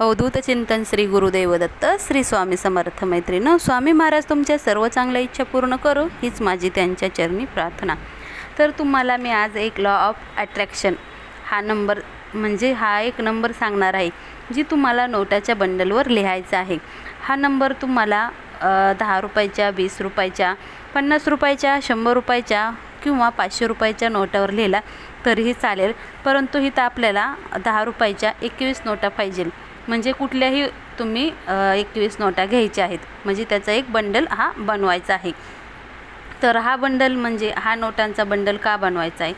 अवधूत चिंतन श्री गुरुदेव दत्त श्री स्वामी समर्थ मैत्रीण स्वामी महाराज तुमच्या सर्व चांगल्या इच्छा पूर्ण करो हीच माझी त्यांच्या चरणी प्रार्थना. तर तुम्हाला मी आज एक लॉ ऑफ अट्रॅक्शन हा नंबर म्हणजे हा एक नंबर सांगणार आहे जी तुम्हाला नोटाच्या बंडलवर लिहायचा आहे. हा नंबर तुम्हाला दहा रुपयाच्या वीस रुपयाच्या पन्नास रुपयाच्या शंभर रुपयाच्या किंवा पाचशे रुपयाच्या नोटावर लिहिला तरीही चालेल. परंतु इथं आपल्याला दहा रुपयाच्या एकवीस नोटा पाहिजे म्हणजे कुठल्याही तुम्ही एकवीस नोटा घ्यायच्या आहेत. म्हणजे त्याचा एक बंडल हा बनवायचा आहे. तर हा बंडल म्हणजे हा नोटांचा बंडल का बनवायचा आहे?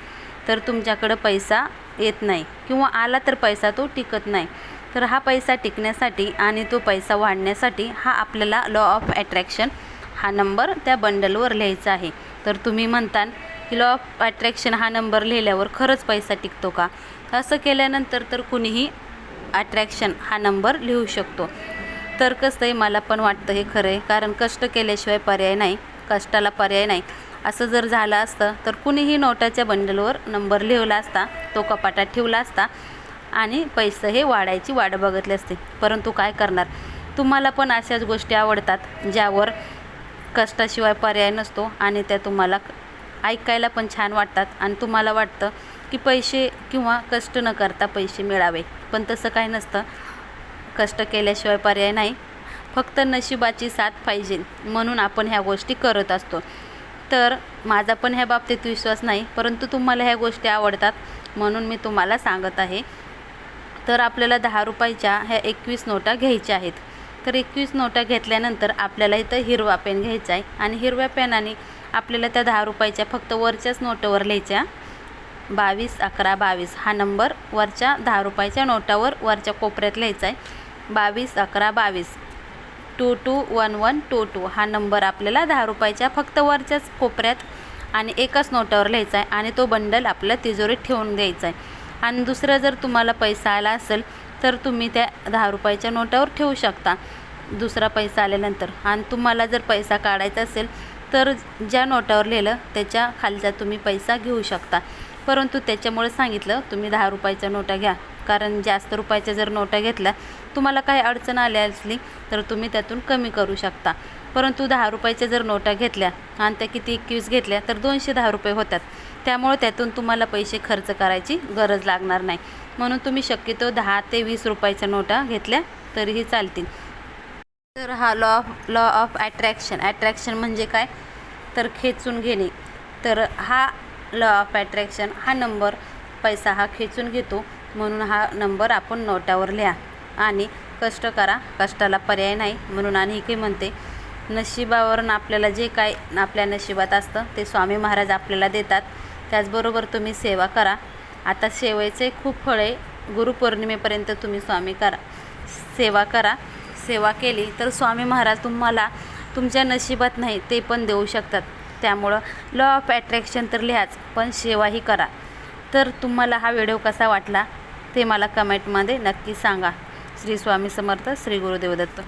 तर तुमच्याकडं पैसा येत नाही. किंवा आला तर पैसा तो टिकत नाही. तर हा पैसा टिकण्यासाठी आणि तो पैसा वाढण्यासाठी हा आपल्याला लॉ ऑफ अट्रॅक्शन हा नंबर त्या बंडलवर लिहायचा आहे. तर तुम्ही म्हणताल की लॉ ऑफ अट्रॅक्शन हा नंबर लिहिल्यावर खरंच पैसा टिकतो का? असं केल्यानंतर तर कुणीही अट्रॅक्शन हा नंबर लिहू शकतो. तर कसं आहे मला पण वाटतं हे खरं आहे कारण कष्ट केल्याशिवाय पर्याय नाही कष्टाला पर्याय नाही. असं जर झालं असतं तर कुणीही नोटाच्या बंडलवर नंबर लिहिला असता तो कपाटात ठेवला असता आणि पैसे हे वाढायची वाट बघितली असते. परंतु काय करणार? तुम्हाला पण अशाच गोष्टी आवडतात ज्यावर कष्टाशिवाय पर्याय नसतो आणि त्या तुम्हाला ऐकायला पण छान वाटतात. आणि तुम्हाला वाटतं की पैसे किंवा कष्ट न करता पैसे मिळावे. पण तसं काही नसतं. कष्ट केल्याशिवाय पर्याय नाही. फक्त नशिबाची साथ पाहिजे म्हणून आपण ह्या गोष्टी करत असतो. तर माझा पण ह्या बाबतीत विश्वास नाही परंतु तुम्हाला ह्या गोष्टी आवडतात म्हणून मी तुम्हाला सांगत आहे. तर आपल्याला दहा रुपयाच्या ह्या एकवीस नोटा घ्यायच्या आहेत. तर एकवीस नोटा घेतल्यानंतर आपल्याला इथं हिरवा पेन घ्यायचा आहे. आणि हिरव्या पेनाने आपल्याला त्या दहा रुपयाच्या फक्त वरच्याच नोटवर लिहायच्या. बावीस अकरा बावीस. हा नंबर वरच्या दहा रुपयाच्या नोटावर वरच्या कोपऱ्यात लिहायचा आहे. बावीस अकरा बावीस. Two two one one two two. हा नंबर आपल्याला दहा रुपयाच्या फक्त वरच्याच कोपऱ्यात आणि एकाच नोटावर लिहायचा आहे आणि तो बंडल आपल्या तिजोरीत ठेवून द्यायचा आहे. आणि दुसरं जर तुम्हाला पैसा आला असेल तर तुम्ही त्या दहा रुपयाच्या नोटावर ठेवू शकता. दुसरा पैसा आल्यानंतर. आणि तुम्हाला जर पैसा काढायचा असेल तर ज्या नोटावर लिहिलं त्याच्या खालचा तुम्ही पैसा घेऊ शकता. परंतु त्याच्यामुळे सांगितलं तुम्ही दहा रुपयाच्या नोटा घ्या. कारण जास्त रुपयाच्या जर नोटा घेतल्या तुम्हाला काही अडचण आली असली तर तुम्ही त्यातून कमी करू शकता. परंतु दहा रुपयाच्या जर नोटा घेतल्या आणि त्या किती एकवीस घेतल्या तर दोनशे दहा रुपये होतात. त्यामुळे त्यातून तुम्हाला पैसे खर्च करायची गरज लागणार नाही. म्हणून तुम्ही शक्यतो दहा ते वीस रुपयाच्या नोटा घेतल्या तरीही चालतील. तर हा law of law of attraction attraction म्हणजे काय? तर खेचून घेणे. तर हा लॉ ऑफ अट्रॅक्शन हा नंबर पैसा हा खेचून घेतो म्हणून हा नंबर आपण नोटावर लिहा. आणि कष्ट करा कष्टाला पर्याय नाही म्हणून आणि काही म्हणते नशिबावरून आपल्याला जे काय आपल्या नशिबात असतं ते स्वामी महाराज आपल्याला देतात. त्याचबरोबर तुम्ही सेवा करा. आता सेवेचे खूप फळ आहे गुरुपौर्णिमेपर्यंत तुम्ही स्वामी करा. सेवा करा. सेवा केली तर स्वामी महाराज तुम्हाला तुमच्या नशिबात नाही ते पण देऊ शकतात. त्यामुळं लॉ ऑफ ॲट्रॅक्शन तर लिहाच पण सेवाही करा. तर तुम्हाला हा व्हिडिओ कसा वाटला ते मला कमेंटमध्ये नक्की सांगा. श्री स्वामी समर्थ श्री गुरुदेव दत्त.